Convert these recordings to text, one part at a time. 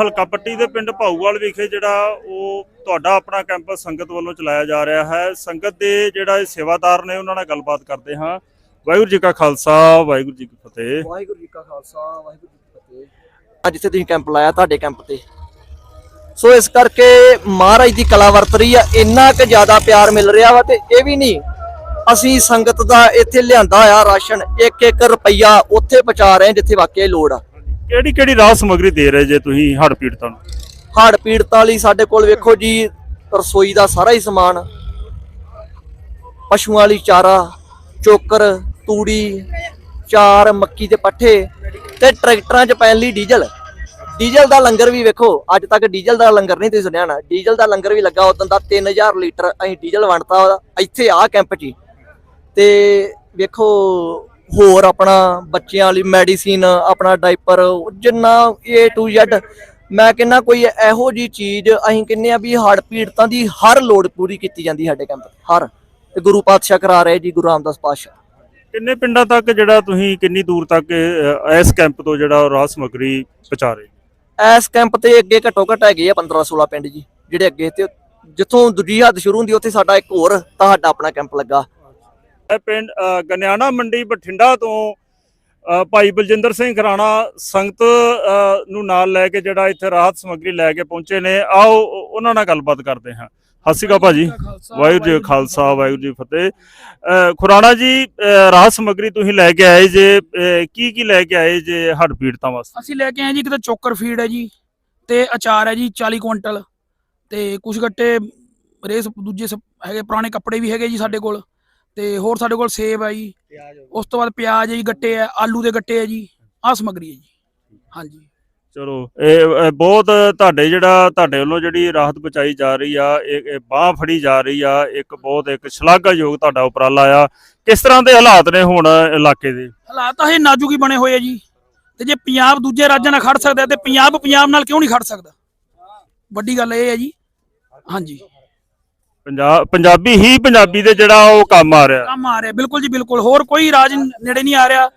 ਹਲਕਾ ਪੱਟੀ ਦੇ ਪਿੰਡ ਭਾਊਵਾਲ ਵਿਖੇ ਜਿਹੜਾ ਉਹ ਤੁਹਾਡਾ ਆਪਣਾ ਕੈਂਪ ਸੰਗਤ ਵੱਲੋਂ ਚਲਾਇਆ ਜਾ ਰਿਹਾ ਹੈ। ਸੰਗਤ ਦੇ ਜਿਹੜਾ ਇਹ ਸੇਵਾਦਾਰ ਨੇ ਉਹਨਾਂ ਨਾਲ ਗੱਲਬਾਤ ਕਰਦੇ ਹਾਂ। ਵਾਹਿਗੁਰੂ ਜੀ ਕਾ ਖਾਲਸਾ ਵਾਹਿਗੁਰੂ ਜੀ ਕੀ ਫਤਿਹ। ਵਾਹਿਗੁਰੂ ਜੀ ਕਾ ਖਾਲਸਾ ਵਾਹਿਗੁਰੂ ਜੀ ਕੀ ਫਤਿਹ। ਅੱਜ ਇੱਥੇ ਤੁਸੀਂ ਕੈਂਪ ਲਾਇਆ ਤੁਹਾਡੇ ਕੈਂਪ ਤੇ। ਸੋ ਇਸ ਕਰਕੇ ਮਹਾਰਾਜ ਦੀ ਕਲਾ ਵਰਤ ਰਹੀ ਆ ਇੰਨਾ ਕਿ ਜ਼ਿਆਦਾ ਪਿਆਰ ਮਿਲ ਰਿਹਾ ਵਾ ਤੇ ਇਹ ਵੀ ਨਹੀਂ ਅਸੀਂ ਸੰਗਤ ਦਾ ਇੱਥੇ ਲਿਆਂਦਾ ਆ ਰਾਸ਼ਨ ਇੱਕ ਇੱਕ ਰੁਪਈਆ ਉੱਥੇ ਪਹੁੰਚਾ ਰਹੇ ਜਿੱਥੇ ਵਾਕਿਆ ਲੋੜ ਆ। ਕਿਹੜੀ ਕਿਹੜੀ ਰਾਹ ਸਮਗਰੀ ਦੇ ਰਹੇ ਜੇ ਤੁਸੀਂ ਹੜ੍ਹ ਪੀੜਤਾਂ ਨੂੰ? ਹੜ੍ਹ ਪੀੜਤਾਂ ਲਈ ਸਾਡੇ ਕੋਲ ਵੇਖੋ ਜੀ, ਰਸੋਈ ਦਾ ਸਾਰਾ ਹੀ ਸਮਾਨ। ਪਸ਼ੂਆਂ ਲਈ ਚਾਰਾ, ਚੋਕਰ, ਤੂੜੀ, ਚਾਰ, ਮੱਕੀ ਦੇ ਪੱਠੇ ਤੇ ਟਰੈਕਟਰਾਂ 'ਚ ਪੈਣ ਲਈ ਡੀਜ਼ਲ। ਡੀਜ਼ਲ ਦਾ ਲੰਗਰ ਵੀ ਵੇਖੋ, ਅੱਜ ਤੱਕ ਡੀਜ਼ਲ ਦਾ ਲੰਗਰ ਨਹੀਂ ਤੁਸੀਂ ਸੁਣਿਆ ਨਾ ਡੀਜ਼ਲ ਦਾ ਲੰਗਰ ਵੀ ਲੱਗਾ ਉਦੋਂ ਦਾ 3000 ਲੀਟਰ ਅਸੀਂ ਡੀਜ਼ਲ ਵੰਡਤਾ ਇੱਥੇ ਆ ਕੈਂਪ 'ਚ ਹੀ। ਤੇ ਵੇਖੋ ਹੋਰ ਆਪਣਾ ਬੱਚਿਆਂ ਲਈ ਮੈਡੀਸਿਨ ਆਪਣਾ ਡਾਈਪਰ ਜਿੰਨਾ A to Z ਮੈਂ ਕਹਿੰਨਾ ਕੋਈ ਇਹੋ ਜੀ ਚੀਜ਼ ਅਸੀਂ ਕਹਿੰਨੇ ਆ ਵੀ ਹੜ ਪੀੜਤਾਂ ਦੀ ਹਰ ਲੋੜ ਪੂਰੀ ਕੀਤੀ ਜਾਂਦੀ ਸਾਡੇ ਕੈਂਪ ਹਰ। ਤੇ ਗੁਰੂ ਪਾਤਸ਼ਾਹ ਕਰਾ ਰਹੇ ਜੀ ਗੁਰੂ ਰਾਮਦਾਸ ਪਾਤਸ਼ਾਹ। ਕਿੰਨੇ ਪਿੰਡਾਂ ਤੱਕ ਜਿਹੜਾ ਤੁਸੀਂ ਕਿੰਨੀ ਦੂਰ ਤੱਕ ਇਸ ਕੈਂਪ ਤੋਂ ਜਿਹੜਾ ਰਾਹ ਸਮਗਰੀ ਪਹੁੰਚਾ ਰਹੇ? ਇਸ ਕੈਂਪ ਤੇ ਅੱਗੇ ਘੱਟੋ ਘੱਟ ਹੈਗੇ ਆ 15 16 ਪਿੰਡ ਜੀ ਜਿਹੜੇ ਅੱਗੇ ਤੇ ਜਿੱਥੋਂ ਦੂਜੀ ਹੱਦ ਸ਼ੁਰੂ ਹੁੰਦੀ ਉੱਥੇ ਸਾਡਾ ਇੱਕ ਹੋਰ ਤੁਹਾਡਾ ਆਪਣਾ ਕੈਂਪ ਲੱਗਾ। ਪਿੰਡ ਗਨਿਆਣਾ ਮੰਡੀ ਬਠਿੰਡਾ ਤੋਂ ਭਾਈ ਬਲਜਿੰਦਰ ਸਿੰਘ ਖਰਾਣਾ ਸੰਗਤ ਨੂੰ ਨਾਲ ਲੈ ਕੇ ਜਿਹੜਾ ਇੱਥੇ ਰਾਹਤ ਸਮੱਗਰੀ ਲੈ ਕੇ ਪਹੁੰਚੇ ਨੇ। ਆਓ ਉਹਨਾਂ ਨਾਲ ਗੱਲਬਾਤ ਕਰਦੇ ਹਾਂ। ਸਤਿ ਭਾਜੀ। ਵਾਹਿਗੁਰੂ ਜੀ ਖਾਲਸਾ, ਵਾਹਿਗੁਰੂ ਜੀ ਫਤਿਹ। ਖੁਰਾਣਾ ਜੀ ਰਾਹਤ ਸਮੱਗਰੀ ਤੁਸੀਂ ਲੈ ਕੇ ਆਏ ਜੇ ਕੀ ਕੀ ਲੈ ਕੇ ਆਏ ਜੇ ਹੱਡ ਪੀੜਤਾਂ ਵਾਸਤੇ? ਅਸੀਂ ਲੈ ਕੇ ਆਏ ਜੀ ਇੱਕ ਤਾਂ ਚੋਕਰ ਫੀਡ ਹੈ ਜੀ, ਤੇ ਅਚਾਰ ਹੈ ਜੀ 40 ਕੁਇੰਟਲ, ਤੇ ਕੁਝ ਗੱਟੇ ਰੇਸ ਦੂਜੇ ਹੈਗੇ ਪੁਰਾਣੇ ਕੱਪੜੇ ਵੀ ਹੈਗੇ ਜੀ ਸਾਡੇ ਕੋਲ। ਤੇ ਹੋਰ ਸਾਡੇ ਕੋਲ ਸੇਬ ਹੈ ਜੀ ਉਸ ਤੋਂ ਬਾਅਦ ਪਿਆਜ਼ ਹੈ ਜੀ ਗੱਟੇ ਹੈ ਆਲੂ ਦੇ ਗੱਟੇ ਹੈ ਜੀ ਆਹ ਸਮਗਰੀ ਹੈ ਜੀ। ਹਾਂਜੀ। ਚਲੋ ਇਹ ਬਹੁਤ ਤੁਹਾਡੇ ਜਿਹੜਾ ਤੁਹਾਡੇ ਵੱਲੋਂ ਜਿਹੜੀ ਰਾਹਤ ਪਹੁੰਚਾਈ ਜਾ ਰਹੀ ਆ ਇਹ ਬਾਹ ਫੜੀ ਜਾ ਰਹੀ ਆ ਇੱਕ ਬਹੁਤ ਇੱਕ ਸ਼ਲਾਘਾਯੋਗ ਤੁਹਾਡਾ ਉਪਰਾਲਾ ਆ। ਕਿਸ ਤਰ੍ਹਾਂ ਦੇ ਹਾਲਾਤ ਨੇ ਹੁਣ ਇਲਾਕੇ ਦੇ? ਹਾਲਾਤ ਤਾਂ ਇਹ ਨਾਜ਼ੁਕ ਹੀ ਬਣੇ ਹੋਏ ਆ ਜੀ। ਤੇ ਜੇ ਪੰਜਾਬ ਦੂਜੇ ਰਾਜਾਂ ਨਾਲ ਖੜ ਸਕਦਾ ਤੇ ਪੰਜਾਬ ਪੰਜਾਬ ਨਾਲ ਕਿਉਂ ਨਹੀਂ ਖੜ ਸਕਦਾ? ਵੱਡੀ ਗੱਲ ਇਹ ਹੈ ਜੀ। ਹਾਂਜੀ। ਪੰਜਾਬ ਪੰਜਾਬੀ ਹੀ ਪੰਜਾਬੀ ਦੇ ਜਿਹੜਾ ਉਹ ਕੰਮ ਆ ਰਿਹਾ। ਕੰਮ ਆ ਰਿਹਾ ਬਿਲਕੁਲ ਜੀ ਬਿਲਕੁਲ ਹੋਰ ਕੋਈ ਰਾਜ ਨੇੜੇ ਨਹੀਂ ਆ ਰਿਹਾ।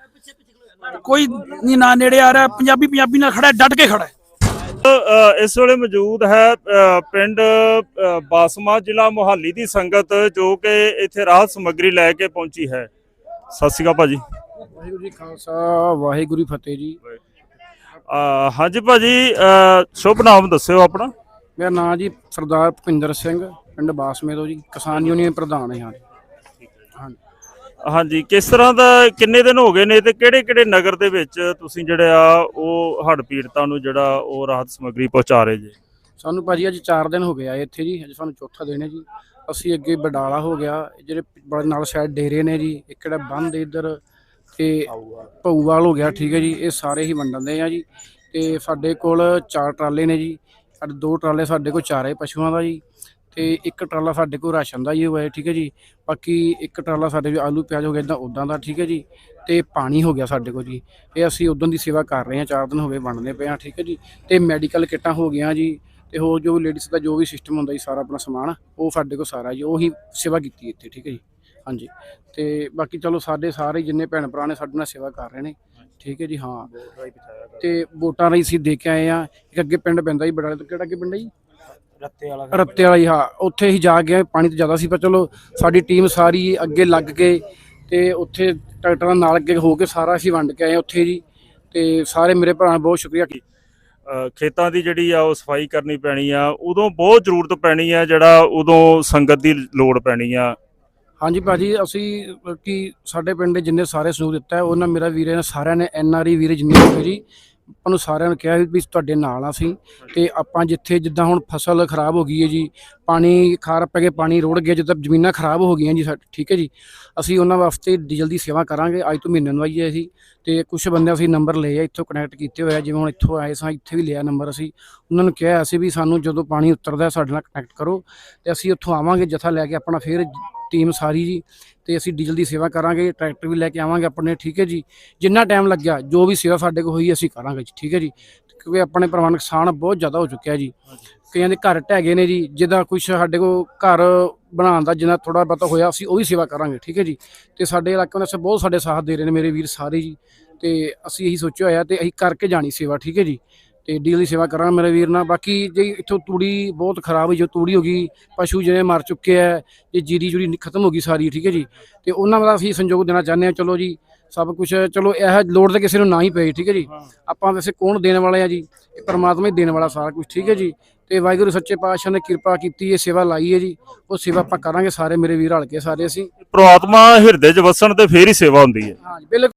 ਕੋਈ ਨਹੀਂ ਨਾ ਨੇੜੇ ਆ ਰਿਹਾ ਪੰਜਾਬੀ ਪੰਜਾਬੀ ਨਾਲ ਖੜਾ ਡਟ ਕੇ ਖੜਾ ਇਸ ਵੇਲੇ ਮੌਜੂਦ ਹੈ ਪਿੰਡ ਬਾਸਮਾ ਜ਼ਿਲ੍ਹਾ ਮੁਹਾਲੀ ਦੀ ਸੰਗਤ ਜੋ ਕਿ ਇੱਥੇ ਰਾਹਤ ਸਮੱਗਰੀ ਲੈ ਕੇ ਪਹੁੰਚੀ ਹੈ। ਸਤਿ ਸ਼੍ਰੀ ਅਕਾਲ ਭਾਜੀ। ਵਾਹਿਗੁਰੂ ਜੀ ਖਾਲਸਾ ਵਾਹਿਗੁਰੂ ਫਤਿਹ ਜੀ। ਹਾਂਜੀ ਭਾਜੀ ਸ਼ੁਭ ਨਾਮ ਦੱਸਿਓ ਆਪਣਾ। ਮੇਰਾ ਨਾਮ ਜੀ ਸਰਦਾਰ ਭੁਪਿੰਦਰ ਸਿੰਘ। ਪਿੰਡ ਬਾਸਮੇ ਤੋਂ ਜੀ ਕਿਸਾਨ ਯੂਨੀਅਨ ਪ੍ਰਧਾਨ ਹਾਂ ਹਾਂਜੀ। ਹਾਂਜੀ ਕਿਸ ਤਰ੍ਹਾਂ ਦਾ ਕਿੰਨੇ ਦਿਨ ਹੋ ਗਏ ਨੇ ਤੇ ਕਿਹੜੇ ਕਿਹੜੇ ਨਗਰ ਦੇ ਵਿੱਚ ਤੁਸੀਂ ਜਿਹੜੇ ਆ ਉਹ ਹੜ੍ਹ ਪੀੜਤਾਂ ਨੂੰ ਜਿਹੜਾ ਉਹ ਰਾਹਤ ਸਮੱਗਰੀ ਪਹੁੰਚਾ ਰਹੇ ਜੇ? ਸਾਨੂੰ ਭਾਜੀ ਅੱਜ 4 ਦਿਨ ਹੋ ਗਏ ਆਏ ਇੱਥੇ ਜੀ ਅੱਜ ਸਾਨੂੰ ਚੌਥਾ ਦਿਨ ਹੈ ਜੀ। ਅਸੀਂ ਅੱਗੇ ਬਡਾਲਾ ਹੋ ਗਿਆ ਜਿਹੜੇ ਬੜੇ ਨਾਲ ਸਾਈਡ ਡੇਰੇ ਨੇ ਜੀ ਇੱਕ ਜਿਹੜਾ ਬੰਦ ਇੱਧਰ ਤੇ ਭਊਵਾਲ ਹੋ ਗਿਆ ਠੀਕ ਹੈ ਜੀ ਇਹ ਸਾਰੇ ਹੀ ਵੰਡਣ ਦੇ ਆ ਜੀ। ਤੇ ਸਾਡੇ ਕੋਲ ਚਾਰ ਟਰਾਲੇ ਨੇ ਜੀ ਸਾਡੇ ਦੋ ਟਰਾਲੇ ਸਾਡੇ ਕੋਲ ਚਾਰੇ ਪਸ਼ੂਆਂ ਦਾ ਜੀ। ਤੇ ਇੱਕ ਟਰਾਲਾ ਸਾਡੇ ਕੋਲ ਰਾਸ਼ਨ ਦਾ ਹੀ ਹੋਇਆ ਠੀਕ ਹੈ ਜੀ। ਬਾਕੀ ਇੱਕ ਟਰਾਲਾ ਸਾਡੇ ਵੀ ਆਲੂ ਪਿਆਜ਼ ਹੋ ਗਿਆ ਇਦਾਂ ਉਦਾਂ ਦਾ ਠੀਕ ਹੈ ਜੀ। ਤੇ ਪਾਣੀ ਹੋ ਗਿਆ ਸਾਡੇ ਕੋਲ ਜੀ। ਇਹ ਅਸੀਂ ਉਦੋਂ ਦੀ ਸੇਵਾ ਕਰ ਰਹੇ ਹਾਂ ਚਾਰ ਦਿਨ ਹੋ ਗਏ ਵੰਡਦੇ ਪਏ ਹਾਂ ਠੀਕ ਹੈ ਜੀ। ਤੇ ਮੈਡੀਕਲ ਕਿੱਟਾਂ ਹੋ ਗਈਆਂ ਜੀ। ਤੇ ਹੋਰ ਜੋ ਲੇਡੀਜ਼ ਦਾ ਜੋ ਵੀ ਸਿਸਟਮ ਹੁੰਦਾ ਜੀ ਸਾਰਾ ਆਪਣਾ ਸਮਾਨ ਉਹ ਸਾਡੇ ਕੋਲ ਸਾਰਾ ਜੀ ਉਹੀ ਸੇਵਾ ਕੀਤੀ ਇੱਥੇ ਠੀਕ ਹੈ ਜੀ। ਹਾਂਜੀ। ਤੇ ਬਾਕੀ ਚਲੋ ਸਾਡੇ ਸਾਰੇ ਜਿੰਨੇ ਭੈਣ ਭਰਾ ਨੇ ਸਾਡੇ ਨਾਲ ਸੇਵਾ ਕਰ ਰਹੇ ਨੇ ਠੀਕ ਹੈ ਜੀ ਹਾਂ। ਤੇ ਵੋਟਾਂ ਰਾਹੀਂ ਅਸੀਂ ਦੇ ਕੇ ਆਏ ਆ ਇੱਕ ਅੱਗੇ ਪਿੰਡ ਪੈਂਦਾ ਜੀ ਬੜਾ ਕਿਹੜਾ ਅੱਗੇ ਪਿੰਡ ਹੈ ਜੀ? ਰੱਤੇ ਵਾਲਾ ਰੱਤੇ ਵਾਲਾ ਜੀ ਹਾਂ ਉੱਥੇ ਹੀ ਜਾ ਕੇ ਪਾਣੀ ਤਾਂ ਜ਼ਿਆਦਾ ਸੀ ਪਰ ਚਲੋ ਸਾਡੀ ਟੀਮ ਸਾਰੀ ਅੱਗੇ ਲੱਗ ਕੇ ਤੇ ਉੱਥੇ ਟਰੈਕਟਰਾਂ ਨਾਲ ਅੱਗੇ ਹੋ ਕੇ ਸਾਰਾ ਅਸੀਂ ਵੰਡ ਕੇ ਆਏ ਉੱਥੇ ਜੀ ਤੇ ਸਾਰੇ ਮੇਰੇ ਭਰਾ ਬਹੁਤ ਸ਼ੁਕਰੀਆ ਅ, ਖੇਤਾਂ ਦੀ ਜਿਹੜੀ ਆ ਉਹ ਸਫ਼ਾਈ ਕਰਨੀ ਪੈਣੀ ਆ ਉਦੋਂ ਬਹੁਤ ਜ਼ਰੂਰਤ ਪੈਣੀ ਆ ਜਿਹੜਾ ਉਦੋਂ ਸੰਗਤ ਦੀ ਲੋੜ ਪੈਣੀ ਆ। ਹਾਂਜੀ ਭਾਜੀ ਅਸੀਂ ਕਿ ਸਾਡੇ ਪਿੰਡ ਦੇ ਜਿੰਨੇ ਸਾਰੇ ਸਹਿਯੋਗ ਦਿੱਤਾ ਉਹਨਾਂ ਮੇਰਾ ਵੀਰੇ ਨੇ ਸਾਰਿਆਂ ਨੇ ਐਨ ਆਰ ਆਈ ਵੀਰੇ ਜਿੰਨੇ ਹੋਏ ਜੀ ਆਪਾਂ ਨੂੰ ਸਾਰਿਆਂ ਨੂੰ ਕਿਹਾ ਵੀ ਤੁਹਾਡੇ ਨਾਲ ਆ ਅਸੀਂ ਤੇ ਆਪਾਂ ਜਿੱਥੇ ਜਿੱਦਾਂ ਹੁਣ ਫਸਲ ਖਰਾਬ ਹੋ ਗਈ ਹੈ ਜੀ, ਪਾਣੀ ਖਾਰ ਪੈ ਕੇ ਪਾਣੀ ਰੁੜ ਗਿਆ, ਜਿੱਦਾਂ ਜ਼ਮੀਨਾਂ ਖਰਾਬ ਹੋ ਗਈਆਂ ਜੀ ਸਾ- ਠੀਕ ਹੈ ਜੀ। ਅਸੀਂ ਉਹਨਾਂ ਵਾਸਤੇ ਡੀਜ਼ਲ ਦੀ ਸੇਵਾ ਕਰਾਂਗੇ, ਅੱਜ ਤੋਂ ਮਹੀਨੇ ਨੂੰ ਆਈਏ ਅਸੀਂ ਤੇ ਕੁਝ ਬੰਦੇ ਅਸੀਂ ਨੰਬਰ ਲਏ ਆ, ਇੱਥੋਂ ਕਨੈਕਟ ਕੀਤੇ ਹੋਏ ਆ, ਜਿਵੇਂ ਹੁਣ ਇੱਥੋਂ ਆਏ ਸਾਂ, ਇੱਥੇ ਵੀ ਲਿਆ ਨੰਬਰ ਅਸੀਂ। ਉਹਨਾਂ ਨੂੰ ਕਿਹਾ ਅਸੀਂ ਵੀ ਸਾਨੂੰ ਜਦੋਂ ਪਾਣੀ ਉਤਰਦਾ ਸਾਡੇ ਨਾਲ ਕਨੈਕਟ ਕਰੋ ਤੇ ਅਸੀਂ ਉੱਥੋਂ ਆਵਾਂਗੇ, ਜਥਾ ਲੈ ਕੇ ਆਪਣਾ ਫਿਰ ਟੀਮ ਸਾਰੀ ਜੀ, ਤੇ ਅਸੀਂ ਡੀਜ਼ਲ ਦੀ ਸੇਵਾ ਕਰਾਂਗੇ, ਟਰੈਕਟਰ ਵੀ ਲੈ ਕੇ ਆਵਾਂਗੇ ਆਪਣੇ, ਠੀਕ ਹੈ ਜੀ? ਜਿੰਨਾ ਟਾਈਮ ਲੱਗਿਆ, ਜੋ ਵੀ ਸੇਵਾ ਸਾਡੇ ਕੋਲ ਹੋਈ, ਅਸੀਂ ਕਰਾਂਗੇ ਜੀ, ਠੀਕ ਹੈ ਜੀ? ਕਿਉਂਕਿ ਆਪਣੇ ਪਰਿਵਾਰ ਨੁਕਸਾਨ ਬਹੁਤ ਜ਼ਿਆਦਾ ਹੋ ਚੁੱਕਿਆ ਜੀ। ਕਈਆਂ ਦੇ ਘਰ ਢਹਿ ਗਏ ਨੇ ਜੀ, ਜਿਹਦਾ ਕੁਝ ਸਾਡੇ ਕੋਲ ਘਰ ਬਣਾਉਣ ਦਾ ਜਿੰਨਾ ਥੋੜਾ ਬਹੁਤਾ ਹੋਇਆ, ਅਸੀਂ ਉਹ ਵੀ ਸੇਵਾ ਕਰਾਂਗੇ, ਠੀਕ ਹੈ ਜੀ? ਤੇ ਸਾਡੇ ਇਲਾਕੇ ਵਾਲੇ ਬਹੁਤ ਸਾਡੇ ਸਾਥ ਦੇ ਰਹੇ ਨੇ ਮੇਰੇ ਵੀਰ ਸਾਰੇ ਜੀ, ਤੇ ਅਸੀਂ ਇਹੀ ਸੋਚਿਆ ਹੋਇਆ, ਤੇ ਅਸੀਂ ਕਰਕੇ ਜਾਣੀ ਸੇਵਾ, ਠੀਕ ਹੈ ਜੀ? ਤੇ ਡੀਲ ਦੀ ਸੇਵਾ ਕਰਾਂਗਾ ਮੇਰੇ ਵੀਰ ਨਾਲ। ਬਾਕੀ ਜੇ ਇੱਥੋਂ ਤੂੜੀ ਬਹੁਤ ਖਰਾਬ ਹੋਈ ਜੋ ਤੂੜੀ ਹੋ ਗਈ ਪਸ਼ੂ ਜਿਹੜੇ ਮਰ ਚੁੱਕੇ ਆ ਜੇ ਜੀਰੀ ਜੁਰੀ ਖਤਮ ਹੋ ਗਈ ਸਾਰੀ ਠੀਕ ਹੈ ਜੀ? ਤੇ ਉਹਨਾਂ ਦਾ ਅਸੀਂ ਸੰਯੋਗ ਦੇਣਾ ਚਾਹੁੰਦੇ ਹਾਂ ਚਲੋ ਜੀ ਸਭ ਕੁਝ ਚਲੋ ਇਹ ਲੋੜ ਤੇ ਕਿਸੇ ਨੂੰ ਨਾ ਹੀ ਪਏ ਠੀਕ ਹੈ ਜੀ? ਆਪਾਂ ਵੈਸੇ ਕੌਣ ਦੇਣ ਵਾਲੇ ਆ ਜੀ? ਇਹ ਪਰਮਾਤਮਾ ਹੀ ਦੇਣ ਵਾਲਾ ਸਾਰਾ ਕੁਝ ਠੀਕ ਹੈ ਜੀ? ਤੇ ਵਾਹਿਗੁਰੂ ਸੱਚੇ ਪਾਤਸ਼ਾਹ ਨੇ ਕਿਰਪਾ ਕੀਤੀ ਇਹ ਸੇਵਾ ਲਾਈ ਹੈ ਜੀ। ਉਹ ਸੇਵਾ ਆਪਾਂ ਕਰਾਂਗੇ ਸਾਰੇ ਮੇਰੇ ਵੀਰ ਰਲ ਕੇ ਸਾਰੇ ਅਸੀਂ। ਪ੍ਰਮਾਤਮਾ ਹਿਰਦੇ 'ਚ ਵਸਣ ਤੇ ਫੇਰ ਹੀ ਸੇਵਾ ਹੁੰਦੀ ਹੈ। ਹਾਂ ਬਿਲਕੁਲ।